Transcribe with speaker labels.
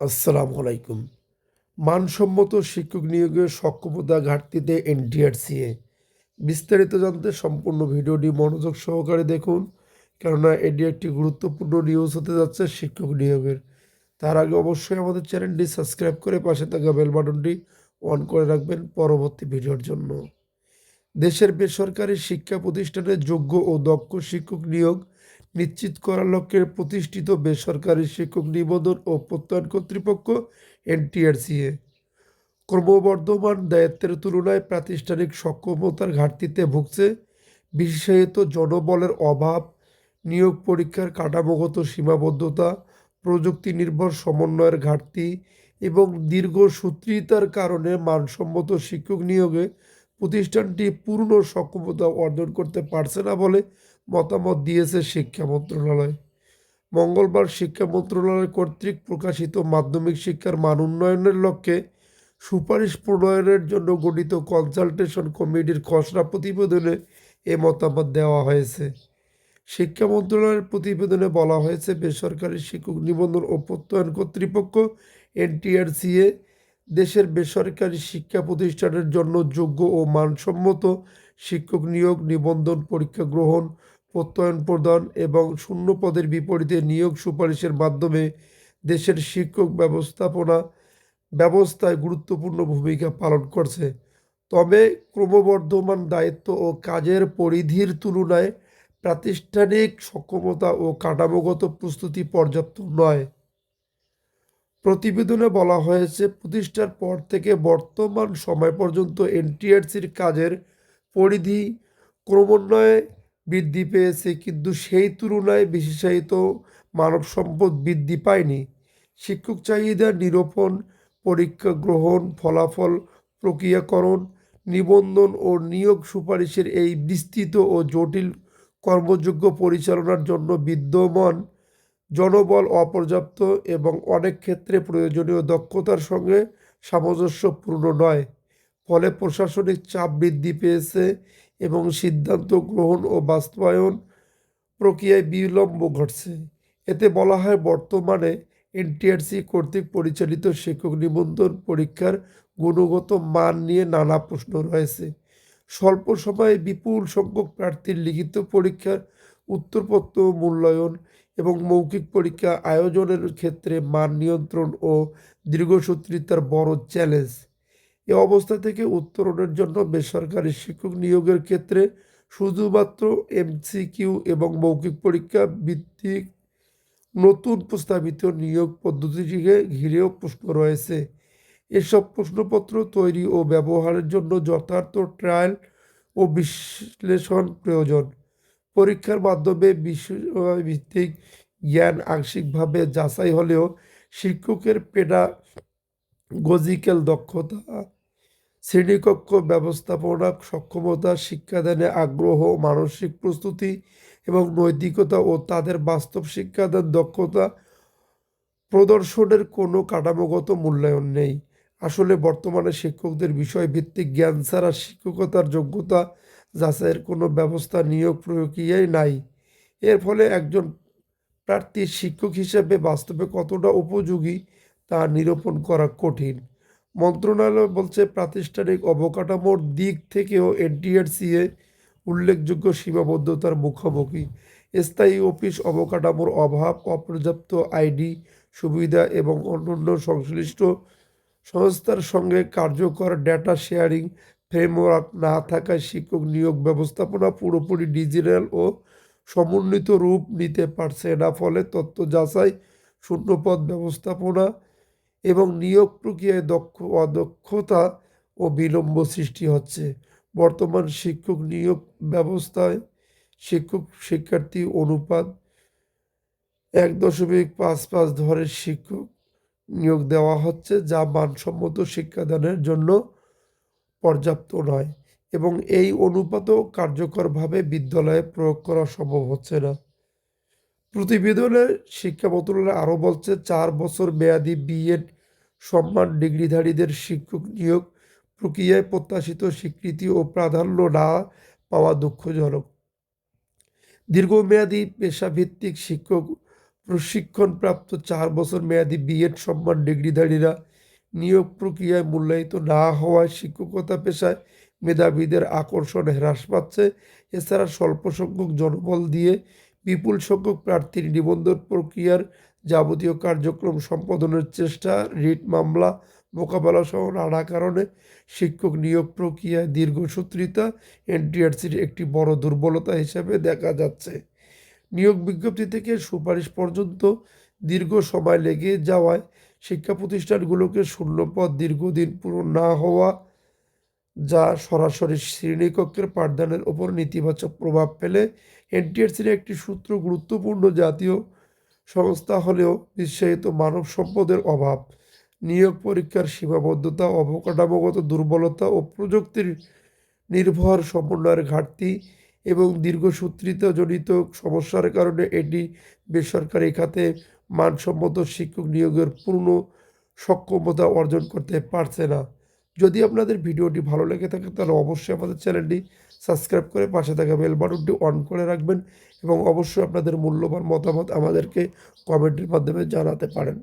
Speaker 1: আসসালামু আলাইকুম। মানসম্মত শিক্ষক নিয়োগের সক্ষমতা ঘাটতিতে এনটিআরসিএ। বিস্তারিত জানতে সম্পূর্ণ ভিডিওটি মনোযোগ সহকারে দেখুন, কেননা এটি একটি গুরুত্বপূর্ণ নিউজ হতে যাচ্ছে শিক্ষক নিয়োগের। তার আগে অবশ্যই আমাদের চ্যানেলটি সাবস্ক্রাইব করে পাশে থাকা বেল বাটনটি অন করে রাখবেন পরবর্তী ভিডিওর জন্য। দেশের বেসরকারি শিক্ষা প্রতিষ্ঠানে যোগ্য ও দক্ষ শিক্ষক নিয়োগ নিশ্চিত করার লক্ষ্যে প্রতিষ্ঠিত বেসরকারি শিক্ষক নিবন্ধন ও প্রত্যয়ন কর্তৃপক্ষ, এনটিআরসিএ। ক্রমবর্ধমান দায়িত্বের তুলনায় প্রাতিষ্ঠানিক সক্ষমতার ঘাটতিতে ভুগছে বিশেষায়িত জনবলের অভাব, নিয়োগ পরীক্ষার কাঠামোগত সীমাবদ্ধতা প্রযুক্তি নির্ভর সমন্বয়ের ঘাটতি এবং দীর্ঘসূত্রিতার কারণে মানসম্মত শিক্ষক নিয়োগে প্রতিষ্ঠানটি পূর্ণ সক্ষমতা অর্জন করতে পারছে না বলে মতামত দিয়েছে শিক্ষা মন্ত্রণালয়। মঙ্গলবার শিক্ষা মন্ত্রণালয় কর্তৃক প্রকাশিত মাধ্যমিক শিক্ষার মান উন্নয়নের লক্ষ্যে সুপারিশ প্রণয়নের জন্য গঠিত কনসালটেশন কমিটির খসড়া প্রতিবেদনে এ মতামত দেওয়া হয়েছে। শিক্ষা মন্ত্রণালয়ের প্রতিবেদনে বলা হয়েছে, বেসরকারি শিক্ষক নিবন্ধন ও প্রত্যয়ন কর্তৃপক্ষ, এনটিআরসিএ, দেশের বেসরকারি শিক্ষা প্রতিষ্ঠানের জন্য যোগ্য ও মানসম্মত শিক্ষক নিয়োগ, নিবন্ধন, পরীক্ষা গ্রহণ, প্রত্যয়ন প্রদান এবং শূন্য পদের বিপরীতে নিয়োগ সুপারিশের মাধ্যমে দেশের শিক্ষক ব্যবস্থাপনা ব্যবস্থায় গুরুত্বপূর্ণ ভূমিকা পালন করছে। তবে ক্রমবর্ধমান দায়িত্ব ও কাজের পরিধির তুলনায় প্রাতিষ্ঠানিক সক্ষমতা ও কাঠামোগত প্রস্তুতি পর্যাপ্ত নয়। প্রতিবেদনে বলা হয়েছে, প্রতিষ্ঠার পর থেকে বর্তমান সময় পর্যন্ত এনটিআরসির কাজের পরিধি ক্রমান্বয়ে বৃদ্ধি পেয়েছে, কিন্তু সেই তুলনায় বিশেষায়িত মানব সম্পদ বৃদ্ধি পায়নি। শিক্ষক চাহিদা নিরূপণ, পরীক্ষা গ্রহণ, ফলাফল প্রক্রিয়াকরণ, নিবন্ধন ও নিয়োগ সুপারিশের এই বিস্তৃত ও জটিল কর্মযোগ্য পরিচালনার জন্য বিদ্যমান, জনবল অপর্যাপ্ত এবং অনেক ক্ষেত্রে প্রয়োজনীয় দক্ষতার সঙ্গে সামঞ্জস্যপূর্ণ নয়। ফলে প্রশাসনিক চাপ বৃদ্ধি পেয়েছে এবং সিদ্ধান্ত গ্রহণ ও বাস্তবায়ন প্রক্রিয়ায় বিলম্ব ঘটছে। এতে বলা হয়, বর্তমানে এনটিআরসি কর্তৃক পরিচালিত শিক্ষক নিবন্ধন পরীক্ষার গুণগত মান নিয়ে নানা প্রশ্ন রয়েছে। স্বল্প সময়ে বিপুল সংখ্যক প্রার্থীর লিখিত পরীক্ষার উত্তরপত্র মূল্যায়ন এবং মৌখিক পরীক্ষা আয়োজনের ক্ষেত্রে মান নিয়ন্ত্রণ ও দীর্ঘসূত্রিতার বড় চ্যালেঞ্জ। এ অবস্থা থেকে উত্তরণের জন্য বেসরকারি শিক্ষক নিয়োগের ক্ষেত্রে শুধুমাত্র এমসিকিউ এবং মৌখিক পরীক্ষা ভিত্তিক নতুন প্রস্তাবিত নিয়োগ পদ্ধতিটিকে ঘিরেও প্রশ্ন রয়েছে। এসব প্রশ্নপত্র তৈরি ও ব্যবহারের জন্য যথার্থ ট্রায়াল ও বিশ্লেষণ প্রয়োজন। পরীক্ষার মাধ্যমে বিষয়ভিত্তিক জ্ঞান আংশিকভাবে যাচাই হলেও শিক্ষকের পেডা গজিক্যাল দক্ষতা শ্রেণীকক্ষ ব্যবস্থাপনা সক্ষমতা শিক্ষাদানে আগ্রহ, মানসিক প্রস্তুতি এবং নৈতিকতা ও তাদের বাস্তব শিক্ষাদান দক্ষতা প্রদর্শনের কোনো কাঠামোগত মূল্যায়ন নেই। আসলে বর্তমানে শিক্ষকদের বিষয়ভিত্তিক জ্ঞান ছাড়া শিক্ষকতার যোগ্যতা যাচাইয়ের কোনো ব্যবস্থা নিয়োগ প্রক্রিয়ায় নাই। এর ফলে একজন প্রার্থী শিক্ষক হিসেবে বাস্তবে কতটা উপযোগী তা নিরূপণ করা কঠিন। মন্ত্রণালয় বলছে প্রাতিষ্ঠানিক অবকাঠামোর দিক থেকেও এনটিআরসিএ উল্লেখযোগ্য সীমাবদ্ধতার মুখোমুখি। স্থায়ী অফিস অবকাঠামোর অভাব, অপর্যাপ্ত আইডি সুবিধা এবং অন্যান্য সংশ্লিষ্ট সংস্থার সঙ্গে কার্যকর ডেটা শেয়ারিং ফ্রেমওয়ার্ক না থাকায় শিক্ষক নিয়োগ ব্যবস্থাপনা পুরোপুরি ডিজিটাল ও সমন্বিত রূপ নিতে পারছে না। ফলে তথ্য যাচাই, শূন্যপদ ব্যবস্থাপনা এবং নিয়োগ প্রক্রিয়ায় দক্ষ, অদক্ষতা ও বিলম্ব সৃষ্টি হচ্ছে। বর্তমান শিক্ষক নিয়োগ ব্যবস্থায় শিক্ষক, শিক্ষার্থী অনুপাত এক দশমিক পাঁচ পাঁচ ধরের শিক্ষক নিয়োগ দেওয়া হচ্ছে, যা মানসম্মত শিক্ষাদানের জন্য পর্যাপ্ত নয় এবং এই অনুপাতও কার্যকরভাবে বিদ্যালয়ে প্রয়োগ করা সম্ভব হচ্ছে না। প্রতিবেদনে শিক্ষা মন্ত্রণালয় আরও বলছে, চার বছর মেয়াদি বিএড সম্মান ডিগ্রিধারীদের শিক্ষক নিয়োগ প্রক্রিয়ায় প্রত্যাশিত স্বীকৃতি ও প্রাধান্য না পাওয়া দুঃখজনক। দীর্ঘমেয়াদী পেশাভিত্তিক শিক্ষক প্রশিক্ষণপ্রাপ্ত চার বছর মেয়াদি বিএড সম্মান ডিগ্রিধারীরা নিয়োগ প্রক্রিয়ায় মূল্যায়িত না হওয়ায় শিক্ষকতা পেশায় মেধাবীদের আকর্ষণ হ্রাস পাচ্ছে। এছাড়া স্বল্প সংখ্যক জনবল দিয়ে বিপুল সংখ্যক প্রার্থীর নিবন্ধন প্রক্রিয়ার যাবতীয় কার্যক্রম সম্পাদনের চেষ্টা, রিট মামলা, মোকাবেলা সহ নানা কারণে শিক্ষক নিয়োগ প্রক্রিয়ায় দীর্ঘসূত্রিতা এনটিআরসির একটি বড় দুর্বলতা হিসেবে দেখা যাচ্ছে। নিয়োগ বিজ্ঞপ্তি থেকে সুপারিশ পর্যন্ত দীর্ঘ সময় লেগে যাওয়ায় শিক্ষা প্রতিষ্ঠানগুলোকে শূন্যপদ দীর্ঘদিন পূরণ না হওয়া যা সরাসরি শ্রেণীকক্ষের পাঠদানের ওপর নেতিবাচক প্রভাব ফেলে। এনটিআরসির একটি সূত্র গুরুত্বপূর্ণ জাতীয় সংস্থা হলেও বিশ্বায়িত মানব সম্পদের অভাব, নিয়োগ পরীক্ষার সীমাবদ্ধতা, অবকাঠামোগত দুর্বলতা ও প্রযুক্তির নির্ভর সমন্বয়ের ঘাটতি এবং দীর্ঘসূত্রিতাজনিত সমস্যার কারণে এটি বেসরকারি খাতে মানসম্মত শিক্ষক নিয়োগের পূর্ণ সক্ষমতা অর্জন করতে পারছে না। যদি আপনাদের ভিডিওটি ভালো লেগে থাকে, তাহলে অবশ্যই আমাদের চ্যানেলটি সাবস্ক্রাইব করে পাশে থাকা বেল বাটনটি অন করে রাখবেন এবং অবশ্যই আপনাদের মূল্যবান মতামত আমাদেরকে কমেন্টের মাধ্যমে জানাতে পারেন।